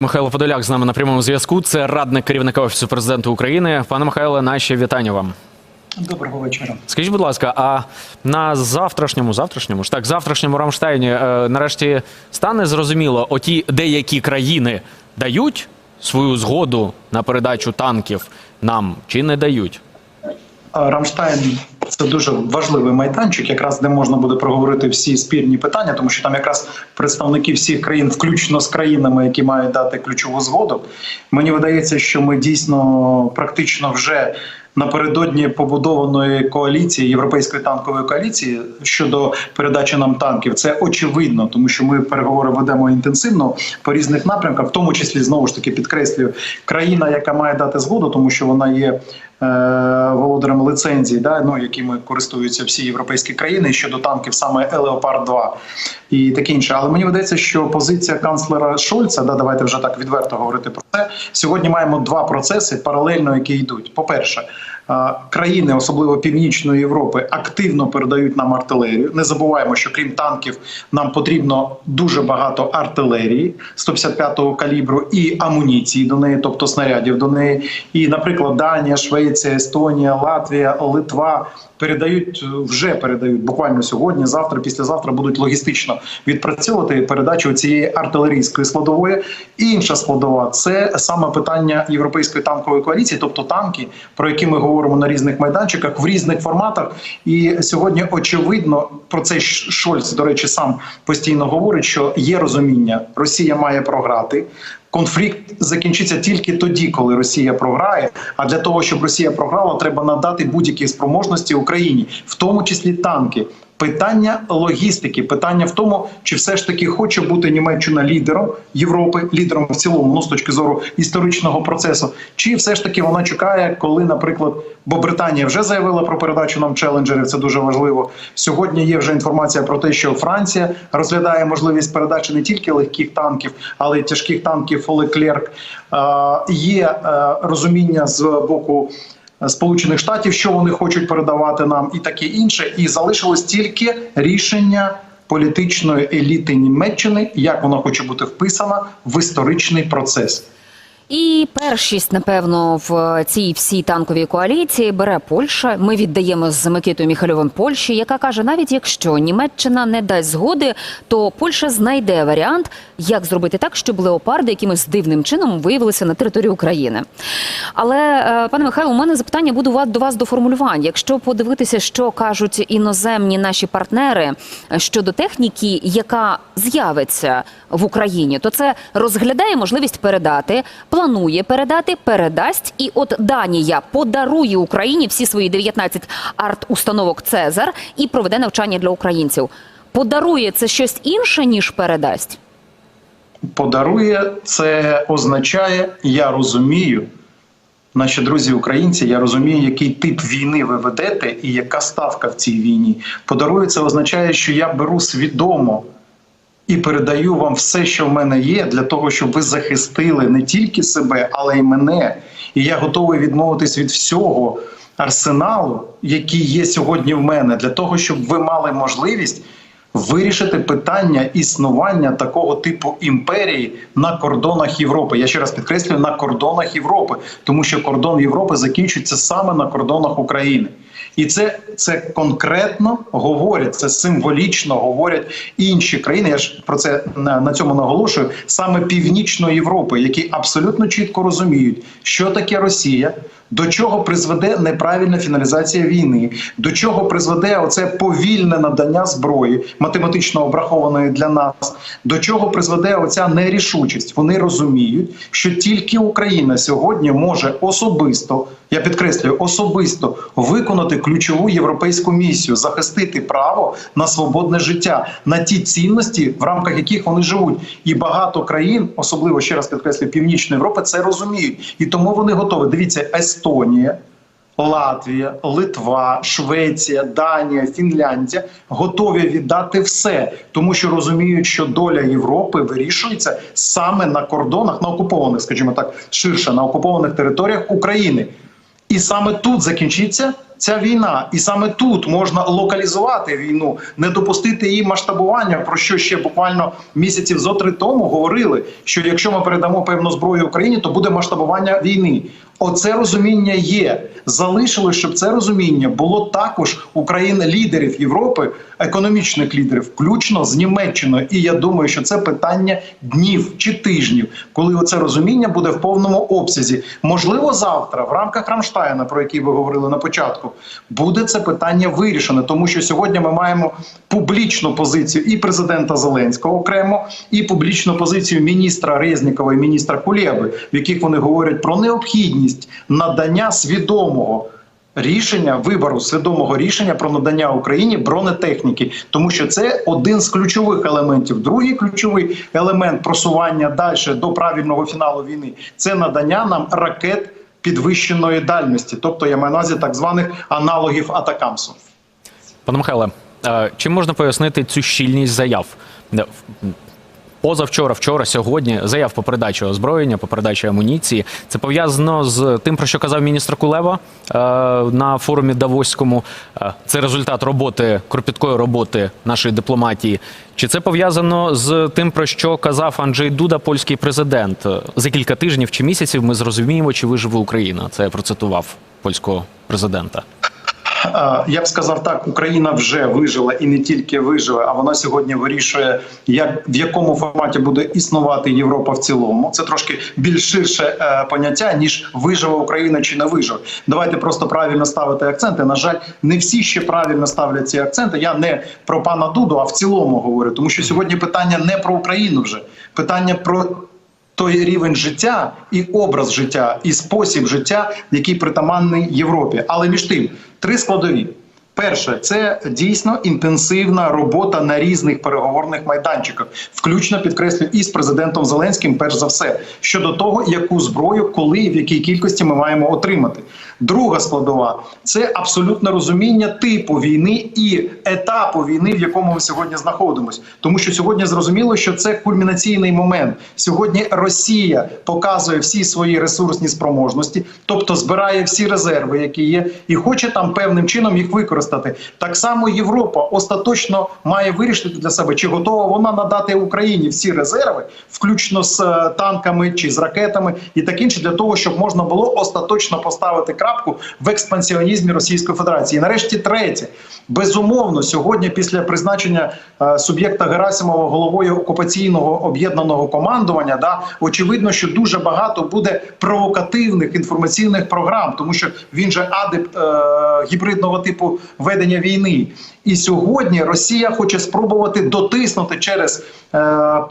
Михайло Подоляк з нами на прямому зв'язку. Це радник керівника офісу президента України. Пане Михайле, наші вітання вам. Доброго вечора. Скажіть, будь ласка, а на завтрашньому, завтрашньому ж так, завтрашньому Рамштайні е, нарешті стане зрозуміло, оті деякі країни дають свою згоду на передачу танків нам чи не дають? Рамштайн це дуже важливий майданчик, якраз де можна буде проговорити всі спірні питання, тому що там якраз представники всіх країн, включно з країнами, які мають дати ключову згоду. Мені видається, що ми дійсно практично вже. Напередодні побудованої коаліції європейської танкової коаліції щодо передачі нам танків, це очевидно, тому що ми переговори ведемо інтенсивно по різних напрямках, в тому числі знову ж таки підкреслюю, країна, яка має дати згоду, тому що вона є володарем лицензії, да, ну якими користуються всі європейські країни щодо танків, саме Леопард 2 і таке інше. Але мені видається, що позиція канцлера Шольца, да, давайте вже так відверто говорити про це. Сьогодні маємо два процеси паралельно, які йдуть. По перше. Країни, особливо північної Європи, активно передають нам артилерію. Не забуваємо, що крім танків нам потрібно дуже багато артилерії 155-го калібру і амуніції до неї, тобто снарядів до неї. І, наприклад, Данія, Швеція, Естонія, Латвія, Литва передають вже передають буквально сьогодні, завтра, післязавтра будуть логістично відпрацьовувати передачу цієї артилерійської складової. Інша складова це саме питання європейської танкової коаліції, тобто танки, про які ми говоримо на різних майданчиках в різних форматах. І сьогодні очевидно про це Шольц, до речі, сам постійно говорить, що є розуміння, Росія має програти. Конфлікт закінчиться тільки тоді, коли Росія програє. А для того, щоб Росія програла, треба надати будь-які спроможності Україні, в тому числі танки. Питання логістики, питання в тому, чи все ж таки хоче бути Німеччина лідером Європи, лідером в цілому, ну з точки зору історичного процесу, чи все ж таки вона чекає, коли, наприклад, бо Британія вже заявила про передачу нам челенджерів. Це дуже важливо. Сьогодні є вже інформація про те, що Франція розглядає можливість передачі не тільки легких танків, але й тяжких танків Леклерк. Є е, розуміння з боку. Сполучених Штатів, що вони хочуть передавати нам, і таке інше, і залишилось тільки рішення політичної еліти Німеччини, як вона хоче бути вписана в історичний процес. І першість, напевно, в цій всій танковій коаліції бере Польща. Ми віддаємо з Микитою Міхальовим Польщі, яка каже, навіть якщо Німеччина не дасть згоди, то Польща знайде варіант, як зробити так, щоб леопарди якимось дивним чином виявилися на території України. Але, е, пане Михайло, у мене запитання буде до вас до формулювань. Якщо подивитися, що кажуть іноземні наші партнери щодо техніки, яка з'явиться в Україні, то це розглядає можливість передати планує передати, передасть. І от Данія подарує Україні всі свої 19 арт-установок Цезар і проведе навчання для українців. Подарує це щось інше ніж передасть. Подарує це означає, я розумію. Наші друзі українці, я розумію, який тип війни ви ведете і яка ставка в цій війні. Подарує це означає, що я беру свідомо і передаю вам все, що в мене є, для того, щоб ви захистили не тільки себе, але й мене. І я готовий відмовитись від всього арсеналу, який є сьогодні в мене, для того, щоб ви мали можливість. Вирішити питання існування такого типу імперії на кордонах Європи. Я ще раз підкреслюю на кордонах Європи, тому що кордон Європи закінчується саме на кордонах України. І це це конкретно говорять, це символічно говорять інші країни. Я ж про це на, на цьому наголошую саме північної Європи, які абсолютно чітко розуміють, що таке Росія. До чого призведе неправильна фіналізація війни? До чого призведе оце повільне надання зброї, математично обрахованої для нас? До чого призведе оця нерішучість? Вони розуміють, що тільки Україна сьогодні може особисто, я підкреслюю, особисто виконати ключову європейську місію, захистити право на свободне життя, на ті цінності, в рамках яких вони живуть. І багато країн, особливо ще раз підкреслюю, Північної Європи, це розуміють, і тому вони готові. Дивіться, Естонія. Латвія, Литва, Швеція, Данія, Фінляндія готові віддати все, тому що розуміють, що доля Європи вирішується саме на кордонах, на окупованих, скажімо так, ширше на окупованих територіях України. І саме тут закінчиться ця війна, і саме тут можна локалізувати війну, не допустити її масштабування. Про що ще буквально місяців зо три тому говорили, що якщо ми передамо певну зброю Україні, то буде масштабування війни. Оце розуміння є. Залишилось, щоб це розуміння було також у країн лідерів Європи, економічних лідерів, включно з Німеччиною. І я думаю, що це питання днів чи тижнів, коли оце розуміння буде в повному обсязі. Можливо, завтра, в рамках Рамштайна, про який ви говорили на початку, буде це питання вирішено, тому що сьогодні ми маємо публічну позицію і президента Зеленського окремо, і публічну позицію міністра Резнікова і міністра Кулєби, в яких вони говорять про необхідність надання свідомого. Рішення вибору свідомого рішення про надання Україні бронетехніки, тому що це один з ключових елементів. Другий ключовий елемент просування далі до правильного фіналу війни це надання нам ракет підвищеної дальності, тобто я маю на увазі так званих аналогів Атакамсу. Пане Михайле, чим можна пояснити цю щільність заяв? Позавчора, вчора, сьогодні заяв по передачі озброєння, по передачі амуніції. Це пов'язано з тим, про що казав міністр Кулева е, на форумі Давоському. Е, Це результат роботи кропіткої роботи нашої дипломатії. Чи це пов'язано з тим, про що казав Анджей Дуда, польський президент? Е, За кілька тижнів чи місяців ми зрозуміємо, чи виживе Україна. Це я процитував польського президента. Я б сказав так, Україна вже вижила і не тільки виживе, а вона сьогодні вирішує, як в якому форматі буде існувати Європа в цілому. Це трошки більш ширше е, поняття ніж виживе Україна чи не виживе. Давайте просто правильно ставити акценти. На жаль, не всі ще правильно ставлять ці акценти. Я не про пана Дуду, а в цілому говорю, тому що сьогодні питання не про Україну вже питання про. Той рівень життя і образ життя, і спосіб життя, який притаманний Європі. Але між тим, три складові. Перше, це дійсно інтенсивна робота на різних переговорних майданчиках, включно підкреслю і з президентом Зеленським, перш за все, щодо того, яку зброю, коли і в якій кількості ми маємо отримати. Друга складова це абсолютне розуміння типу війни і етапу війни, в якому ми сьогодні знаходимося. Тому що сьогодні зрозуміло, що це кульмінаційний момент. Сьогодні Росія показує всі свої ресурсні спроможності, тобто збирає всі резерви, які є, і хоче там певним чином їх використати. Так само Європа остаточно має вирішити для себе, чи готова вона надати Україні всі резерви, включно з е, танками чи з ракетами, і так інше, для того, щоб можна було остаточно поставити крапку в експансіонізмі Російської Федерації. І нарешті третє, безумовно, сьогодні, після призначення е, суб'єкта Герасимова головою окупаційного об'єднаного командування, да очевидно, що дуже багато буде провокативних інформаційних програм, тому що він же адепт е, гібридного типу ведення війни. І сьогодні Росія хоче спробувати дотиснути через е,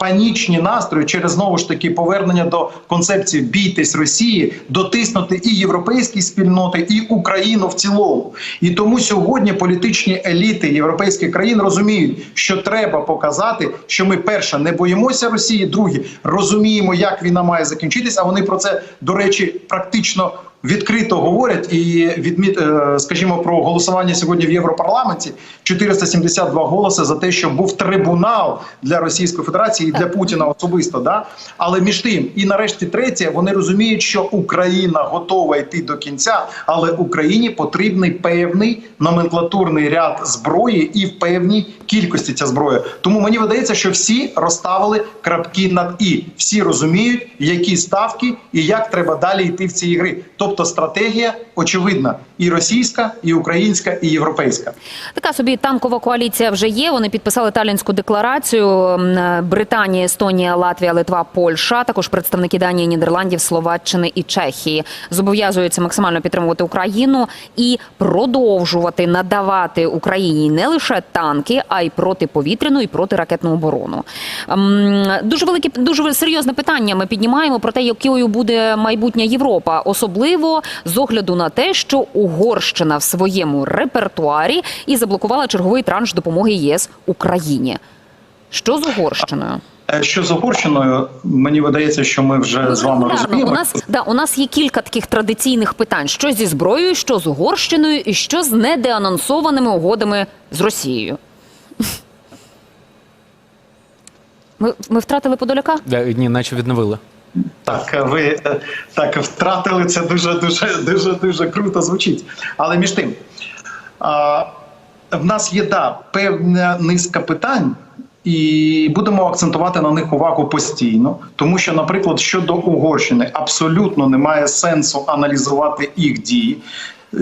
панічні настрої, через знову ж таки повернення до концепції бійтесь Росії, дотиснути і європейські спільноти, і Україну в цілому. І тому сьогодні політичні еліти європейських країн розуміють, що треба показати, що ми перше не боїмося Росії, друге розуміємо, як війна має закінчитись. А вони про це до речі практично відкрито говорять і відміт, е, скажімо, про голосування сьогодні в Європарламенті 472 голоси за те, що був трибунал для Російської Федерації і для Путіна особисто. Да? Але між тим, і нарешті третє, вони розуміють, що Україна готова йти до кінця, але Україні потрібний певний номенклатурний ряд зброї і в певній кількості ця зброя. Тому мені видається, що всі розставили крапки над і всі розуміють, які ставки і як треба далі йти в цій гри. Тобто стратегія очевидна і російська, і українська, і європейська. Така собі танкова коаліція вже є. Вони підписали талінську декларацію. Британія, Естонія, Латвія, Литва, Польща, також представники Данії, Нідерландів, Словаччини і Чехії зобов'язуються максимально підтримувати Україну і продовжувати надавати Україні не лише танки, а й протиповітряну і протиракетну оборону. Дуже велике, дуже серйозне питання. Ми піднімаємо про те, якою буде майбутня Європа, особливо з огляду на те, що Угорщина в своєму репертуарі і заблокувала черговий транш допомоги ЄС Україні. Що з Угорщиною? Е, Що з Угорщиною, мені видається, що ми вже з вами розуміємо. У нас да у нас є кілька таких традиційних питань: що зі зброєю, що з Угорщиною, і що з недеанонсованими угодами з Росією. Ми, ми втратили Подоляка? Е, Ні, наче відновили. Так, ви е, так втратили це дуже дуже дуже дуже круто звучить. Але між тим, А, в нас є да, певна низка питань, і будемо акцентувати на них увагу постійно, тому що, наприклад, щодо Угорщини абсолютно немає сенсу аналізувати їх дії.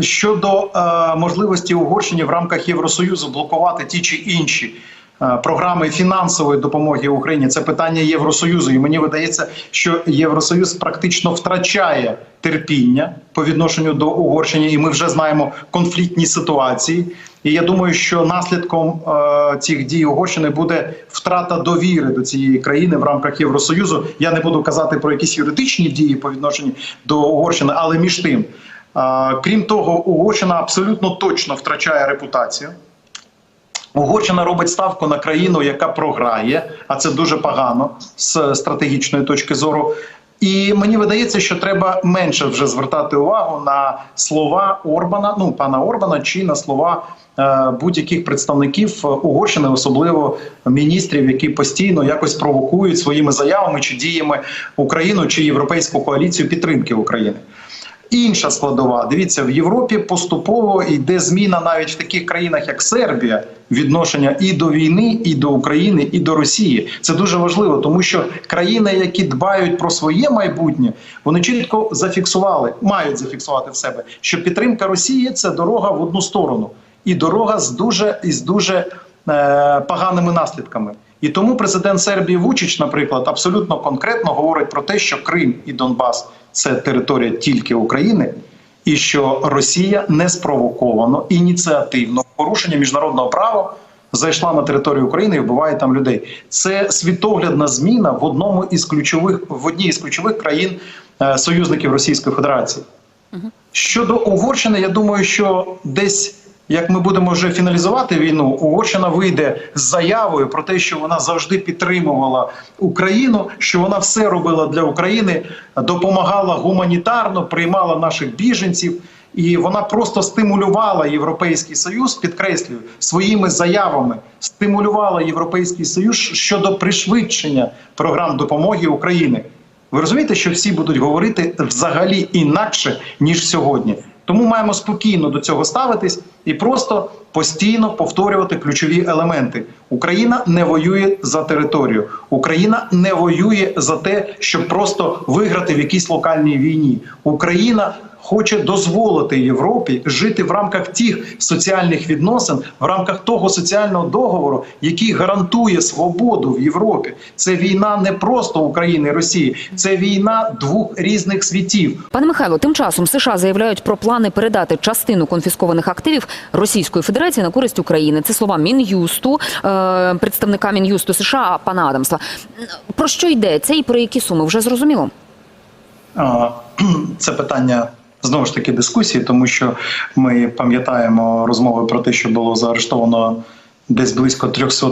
Щодо е, можливості Угорщини в рамках Євросоюзу блокувати ті чи інші програми фінансової допомоги Україні, це питання Євросоюзу. І мені видається, що Євросоюз практично втрачає терпіння по відношенню до Угорщини, і ми вже знаємо конфліктні ситуації. І я думаю, що наслідком е, цих дій Угорщини буде втрата довіри до цієї країни в рамках Євросоюзу. Я не буду казати про якісь юридичні дії по відношенню до Угорщини, але між тим, е, крім того, Угорщина абсолютно точно втрачає репутацію. Угорщина робить ставку на країну, яка програє, а це дуже погано з стратегічної точки зору. І мені видається, що треба менше вже звертати увагу на слова Орбана, ну пана Орбана, чи на слова е, будь-яких представників Угорщини, особливо міністрів, які постійно якось провокують своїми заявами чи діями Україну чи європейську коаліцію підтримки України. Інша складова, дивіться, в Європі поступово йде зміна навіть в таких країнах, як Сербія, відношення і до війни, і до України, і до Росії. Це дуже важливо, тому що країни, які дбають про своє майбутнє, вони чітко зафіксували, мають зафіксувати в себе, що підтримка Росії це дорога в одну сторону, і дорога з дуже із дуже е, поганими наслідками. І тому президент Сербії Вучич, наприклад, абсолютно конкретно говорить про те, що Крим і Донбас це територія тільки України, і що Росія не спровоковано ініціативно порушення міжнародного права зайшла на територію України і вбиває там людей. Це світоглядна зміна в одному із ключових в одній із ключових країн е, союзників Російської Федерації. Щодо Угорщини, я думаю, що десь як ми будемо вже фіналізувати війну, Угорщина вийде з заявою про те, що вона завжди підтримувала Україну, що вона все робила для України, допомагала гуманітарно, приймала наших біженців. І вона просто стимулювала Європейський Союз, підкреслюю, своїми заявами стимулювала Європейський Союз щодо пришвидшення програм допомоги України. Ви розумієте, що всі будуть говорити взагалі інакше ніж сьогодні. Тому маємо спокійно до цього ставитись і просто постійно повторювати ключові елементи. Україна не воює за територію. Україна не воює за те, щоб просто виграти в якійсь локальній війні. Україна хоче дозволити Європі жити в рамках тих соціальних відносин, в рамках того соціального договору, який гарантує свободу в Європі. Це війна не просто України і Росії, це війна двох різних світів. Пане Михайло, тим часом США заявляють про плани передати частину конфіскованих активів Російської Федерації на користь України. Це слова Мін'юсту, е, представника Мін'юсту США пана Адамса. Про що йдеться і про які суми вже зрозуміло? Це питання знову ж таки дискусії, тому що ми пам'ятаємо розмови про те, що було заарештовано десь близько 300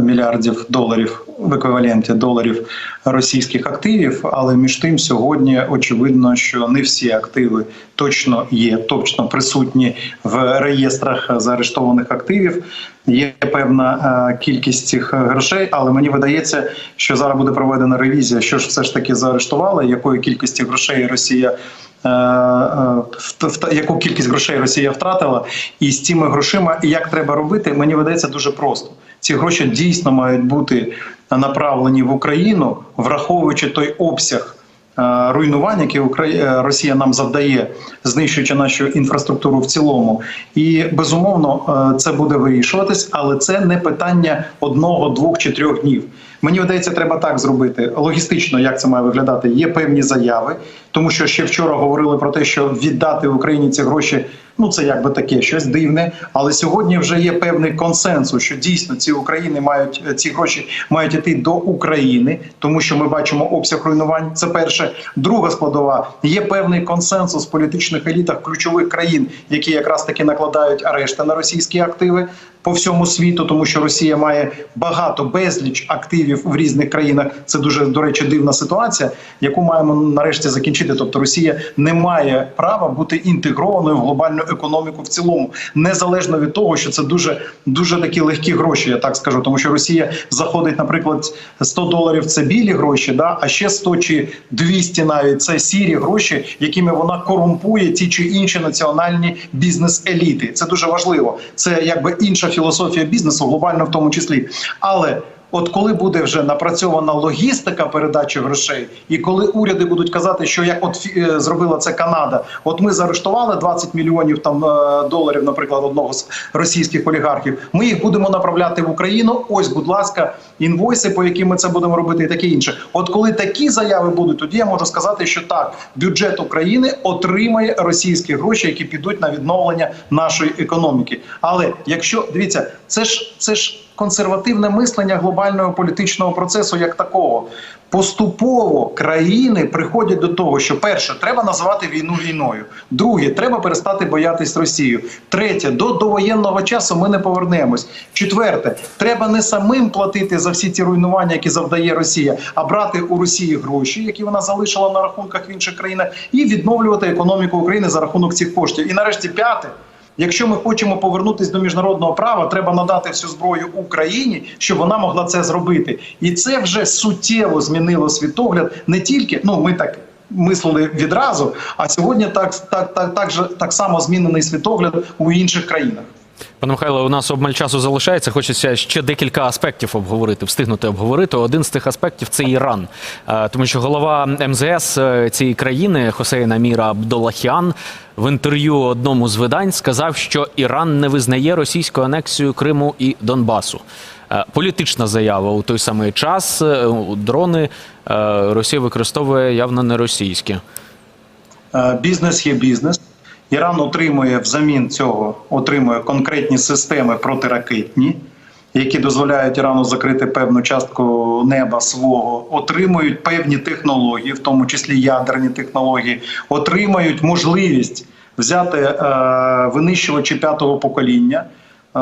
мільярдів доларів в еквіваленті доларів російських активів. Але між тим сьогодні очевидно, що не всі активи точно є, точно присутні в реєстрах заарештованих активів. Є певна е, кількість цих грошей, але мені видається, що зараз буде проведена ревізія, що ж все ж таки заарештували, якої кількості грошей Росія. Е, е, Яку кількість грошей Росія втратила, і з цими грошима і як треба робити, мені видається дуже просто. Ці гроші дійсно мають бути направлені в Україну, враховуючи той обсяг е, руйнувань, які Росія нам завдає, знищуючи нашу інфраструктуру в цілому. І безумовно це буде вирішуватись, але це не питання одного, двох чи трьох днів. Мені видається, треба так зробити логістично, як це має виглядати. Є певні заяви, тому що ще вчора говорили про те, що віддати Україні ці гроші. Ну це якби таке щось дивне. Але сьогодні вже є певний консенсус, що дійсно ці України мають ці гроші мають іти до України, тому що ми бачимо обсяг руйнувань. Це перше. Друга складова є певний консенсус в політичних елітах ключових країн, які якраз таки накладають арешти на російські активи. По всьому світу, тому що Росія має багато безліч активів в різних країнах. Це дуже до речі дивна ситуація, яку маємо нарешті закінчити. Тобто Росія не має права бути інтегрованою в глобальну економіку в цілому, незалежно від того, що це дуже дуже такі легкі гроші. Я так скажу, тому що Росія заходить, наприклад, 100 доларів це білі гроші, да а ще 100 чи 200 навіть це сірі гроші, якими вона корумпує ті чи інші національні бізнес-еліти. Це дуже важливо. Це якби інша філософія бізнесу, глобально в тому числі. Але От коли буде вже напрацьована логістика передачі грошей, і коли уряди будуть казати, що як от е, зробила це Канада, от ми заарештували 20 мільйонів там е, доларів, наприклад, одного з російських олігархів. Ми їх будемо направляти в Україну. Ось, будь ласка, інвойси, по яким ми це будемо робити, і таке інше. От коли такі заяви будуть, тоді я можу сказати, що так, бюджет України отримає російські гроші, які підуть на відновлення нашої економіки. Але якщо дивіться, це ж це ж консервативне мислення глобального політичного процесу як такого. Поступово країни приходять до того, що перше треба називати війну війною. Друге, треба перестати боятись Росію. Третє, до довоєнного часу ми не повернемось. Четверте, треба не самим платити за всі ці руйнування, які завдає Росія, а брати у Росії гроші, які вона залишила на рахунках в інших країнах, і відновлювати економіку України за рахунок цих коштів. І нарешті п'яте. Якщо ми хочемо повернутися до міжнародного права, треба надати всю зброю Україні, щоб вона могла це зробити. І це вже суттєво змінило світогляд не тільки ну ми так. Мислили відразу, а сьогодні так, так, так, так, же, так само змінений світогляд у інших країнах. Пане Михайло, у нас обмаль часу залишається. Хочеться ще декілька аспектів обговорити, встигнути обговорити. Один з тих аспектів це Іран, Е, тому що голова МЗС е, цієї країни Хосейн Аміра Абдолахіан в інтерв'ю одному з видань сказав, що Іран не визнає російську анексію Криму і Донбасу. Е, Політична заява у той самий час. Дрони Росія використовує явно не російські. Бізнес є бізнес. Іран отримує взамін цього отримує конкретні системи протиракетні, які дозволяють Ірану закрити певну частку неба свого, отримують певні технології, в тому числі ядерні технології, отримають можливість взяти е, винищувачі п'ятого покоління. Е,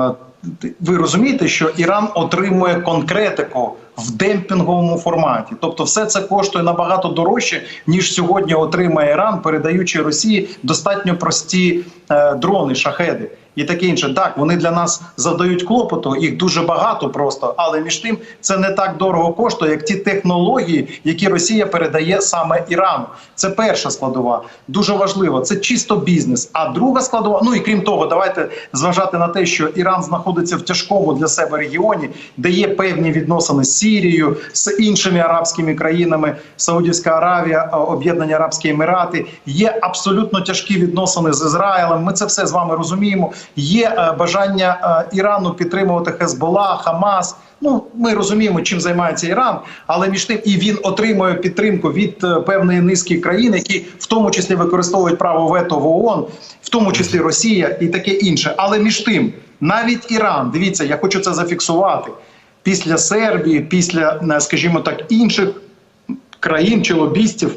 ви розумієте, що Іран отримує конкретику в демпінговому форматі. Тобто, все це коштує набагато дорожче, ніж сьогодні отримає Іран, передаючи Росії достатньо прості е, дрони, шахеди і таке інше. Так, вони для нас завдають клопоту, їх дуже багато просто, але між тим це не так дорого коштує, як ті технології, які Росія передає саме Ірану. Це перша складова, дуже важливо. Це чисто бізнес. А друга складова, ну і крім того, давайте зважати на те, що Іран знаходиться в тяжкому для себе регіоні, де є певні відносини з Сірією, з іншими арабськими країнами, Саудівська Аравія, е, Об'єднані Арабські Емірати. Є абсолютно тяжкі відносини з Ізраїлем. Ми це все з вами розуміємо. Є е, бажання е, Ірану підтримувати Хезбола, Хамас. Ну, ми розуміємо, чим займається Іран, але між тим і він отримує підтримку від е, певної низки країн, які в тому числі використовують право вето в ООН, в тому числі Росія і таке інше. Але між тим, навіть Іран, дивіться, я хочу це зафіксувати. Після Сербії, після, скажімо так, інших країн чи лобістів.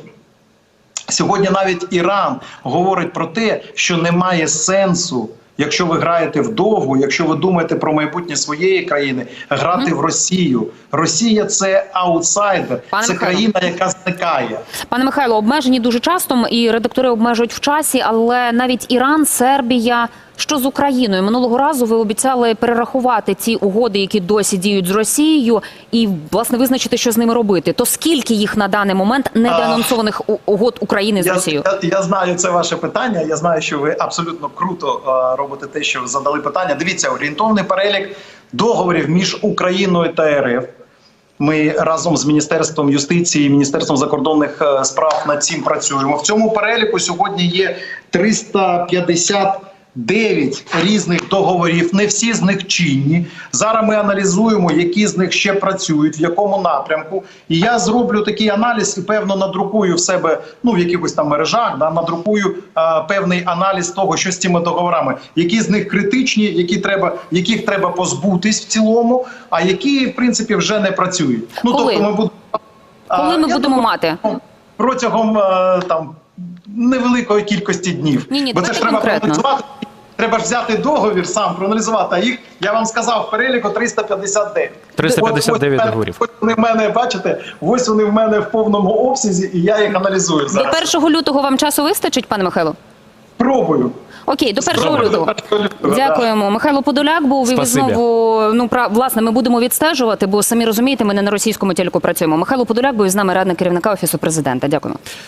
Сьогодні навіть Іран говорить про те, що немає сенсу, якщо ви граєте вдовгу, якщо ви думаєте про майбутнє своєї країни, грати в Росію. Росія це аутсайдер, Пане це Михайло. країна, яка зникає. Пане Михайло, обмежені дуже часто і редактори обмежують в часі, але навіть Іран, Сербія. Що з Україною минулого разу ви обіцяли перерахувати ці угоди, які досі діють з Росією, і власне визначити, що з ними робити. То скільки їх на даний момент недоанонсованих угод України з Я, Росією? я, я знаю це ваше питання. Я знаю, що ви абсолютно круто робите те, що задали питання. Дивіться, орієнтовний перелік договорів між Україною та РФ. Ми разом з міністерством юстиції, міністерством закордонних е, справ над цим працюємо. В цьому переліку сьогодні є 359 різних договорів. Не всі з них чинні. Зараз ми аналізуємо, які з них ще працюють, в якому напрямку. І я зроблю такий аналіз і певно надрукую в себе ну в якихось там мережах. Да, надрукую е, певний аналіз того, що з цими договорами, які з них критичні, які треба, яких треба позбутись в цілому, а які в принципі вже не працюють. Ну Коли? тобто ми будемо Коли ми я будемо мати? протягом е, там невеликої кількості днів. Ні-ні, Бо це ж треба конкретно. проаналізувати. Треба ж взяти договір сам, проаналізувати. А їх я вам сказав в переліку 359. 359 От- от договорів. Ось вони в мене, бачите, ось вони в мене в повному обсязі, і я їх аналізую До зараз. 1 лютого вам часу вистачить, пане Михайло? Пробую. Окей, до 1 Спробую лютого. до 1 лютого, да. Дякуємо. Михайло Подоляк був і знову ну пра власне. Ми будемо відстежувати, бо самі розумієте, ми не на російському телеку працюємо. Михайло Подоляк був із нами радник керівника офісу президента. Дякуємо.